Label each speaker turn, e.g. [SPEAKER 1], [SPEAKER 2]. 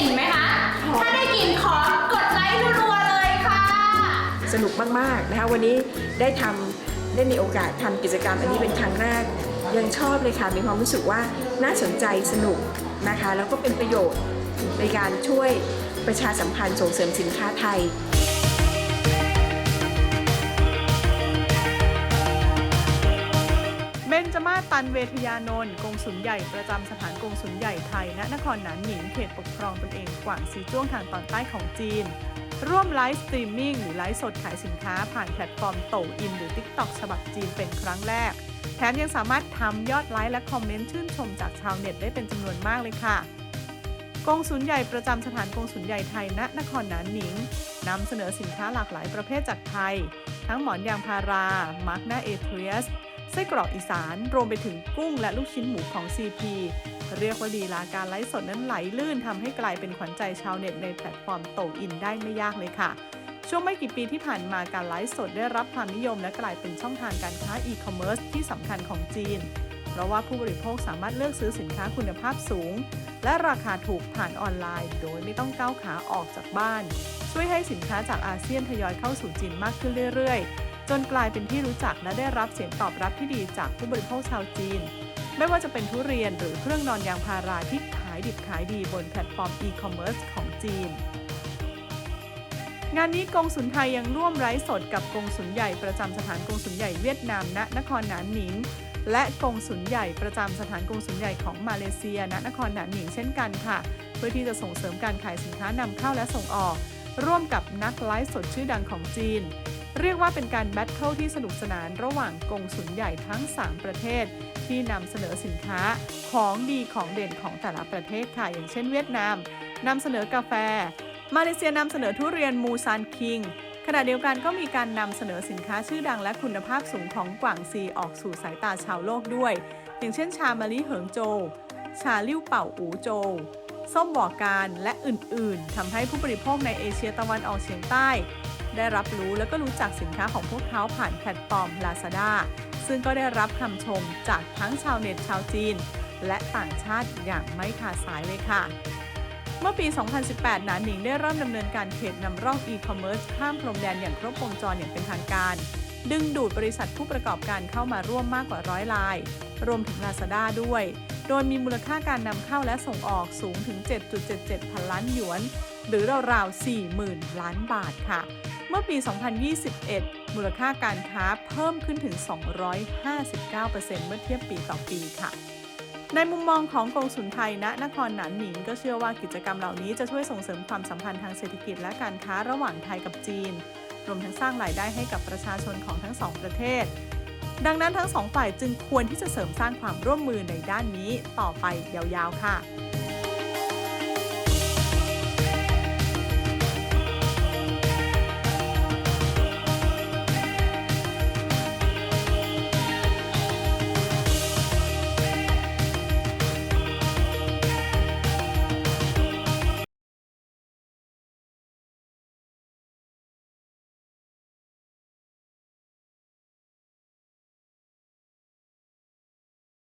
[SPEAKER 1] กลิ่นไหมคะ ถ้าได้กลิ่นขอกดไลค์รัวๆเลยค่ะ
[SPEAKER 2] สนุกมากๆนะคะวันนี้ได้ทำได้มีโอกาสทำกิจกรรมอันนี้เป็นครั้งแรก ยังชอบเลยค่ะ มีความรู้สึกว่าน่าสนใจสนุกนะคะ แล้วก็เป็นประโยชน์ในการช่วยประชาสัมพันธ์ส่งเสริมสินค้าไทย
[SPEAKER 3] นเวทยานนท์กงสุลใหญ่ประจำสถานกงสุลใหญ่ไทย ณ นครหนานหนิง เขตปกครองตนเองกว่างซีจ้วงทางตอนใต้ของจีน ร่วมไลฟ์สตรีมมิ่งหรือไลฟ์สดขายสินค้าผ่านแพลตฟอร์มโตอิน หรือ TikTok ฉบับจีนเป็นครั้งแรก แถมยังสามารถทำยอดไลค์และคอมเมนต์ชื่นชมจากชาวเน็ตได้เป็นจำนวนมากเลยค่ะกงสุลใหญ่ประจำสถานกงสุลใหญ่ไทยณนครหนานหนิงนำเสนอสินค้าหลากหลายประเภทจากไทย ทั้งหมอนยางพารา มาร์กนาเอเทรียส ไส้กรอกอีสาน รวมไปถึงกุ้งและลูกชิ้นหมูของ CP เรียกว่าลีลาการไลฟ์สดนั้นไหลลื่นทำให้กลายเป็นขวัญใจชาวเน็ตในแพลตฟอร์มโตอินได้ไม่ยากเลยค่ะ ช่วงไม่กี่ปีที่ผ่านมาการไลฟ์สดได้รับความนิยมและกลายเป็นช่องทางการค้าอีคอมเมิร์ซที่สำคัญของจีน เพราะว่าผู้บริโภคสามารถเลือกซื้อสินค้าคุณภาพสูง และราคาถูกผ่านออนไลน์ โดยไม่ต้องก้าวขาออกจากบ้าน ช่วยให้สินค้าจากอาเซียนทยอยเข้าสู่จีนมากขึ้นเรื่อยๆ จนกลายเป็นที่รู้จักและได้รับเสียงตอบรับที่ดีจากผู้บริโภคชาวจีน ไม่ว่าจะเป็นทุเรียนหรือเครื่องนอนยางพาราที่ขายดิบขายดีบนแพลตฟอร์มอีคอมเมิร์ซของจีน งานนี้กองสุลไทยยังร่วมไร้สดกับกองสุลใหญ่ประจำสถานกองสุลใหญ่เวียดนามณนครหนานหนิงและกงสุลใหญ่ประจำสถานกงสุลใหญ่ของมาเลเซียณนครหนานหนิงเช่นกันค่ะ เพื่อที่จะส่งเสริมการขายสินค้านำเข้าและส่งออก ร่วมกับนักไลฟ์สดชื่อดังของจีน เรียกว่าเป็นการแบทเทิลที่สนุกสนานระหว่างกงสุลใหญ่ทั้ง 3 ประเทศ ที่นำเสนอสินค้าของดีของเด่นของแต่ละประเทศค่ะ อย่างเช่นเวียดนามนำเสนอกาแฟ มาเลเซียนำเสนอทุเรียนมูซานคิงขณะเดียวกันก็มีการนำเสนอสินค้าชื่อดังและคุณภาพสูงของกวางซีออกสู่สายตาชาวโลกด้วย อย่างเช่นชามะลิเหิงโจ ชาลิ่วเป่าอูโจ ส้มหวอการและอื่นๆทำให้ผู้บริโภคในเอเชียตะวันออกเฉียงใต้ ได้รับรู้และก็รู้จักสินค้าของพวกเขาผ่านแพลตฟอร์ม Lazada ซึ่งก็ได้รับคำชมจากทั้งชาวเน็ตชาวจีน และต่างชาติอย่างไม่ขาดสายเลยค่ะ เมื่อปี 2018 หนานหนิงได้เริ่มดำเนินการเขตนำร่องอีคอมเมิร์ซข้ามพรมแดนอย่างครบวงจรอย่างเป็นทางการ ดึงดูดบริษัทผู้ประกอบการเข้ามาร่วมมากกว่าร้อยราย รวมถึง Lazada ด้วย โดยมีมูลค่าการนำเข้าและส่งออกสูงถึง 7.77 พันล้านหยวน หรือราวๆ 40,000 ล้านบาทค่ะ เมื่อปี 2021 มูลค่าการค้าเพิ่มขึ้นถึง 259%เมื่อเทียบปีต่อปีค่ะ ในมุมมองของกองสุลไทยณนครหนานหนิงก็เชื่อว่ากิจกรรมเหล่านี้จะช่วยส่งเสริมความสัมพันธ์ทางเศรษฐกิจและการค้าระหว่างไทยกับจีน รวมทั้งสร้างรายได้ให้กับประชาชนของทั้งสองประเทศ ดังนั้นทั้งสองฝ่ายจึงควรที่จะเสริมสร้างความร่วมมือในด้านนี้ต่อไปยาวๆค่ะ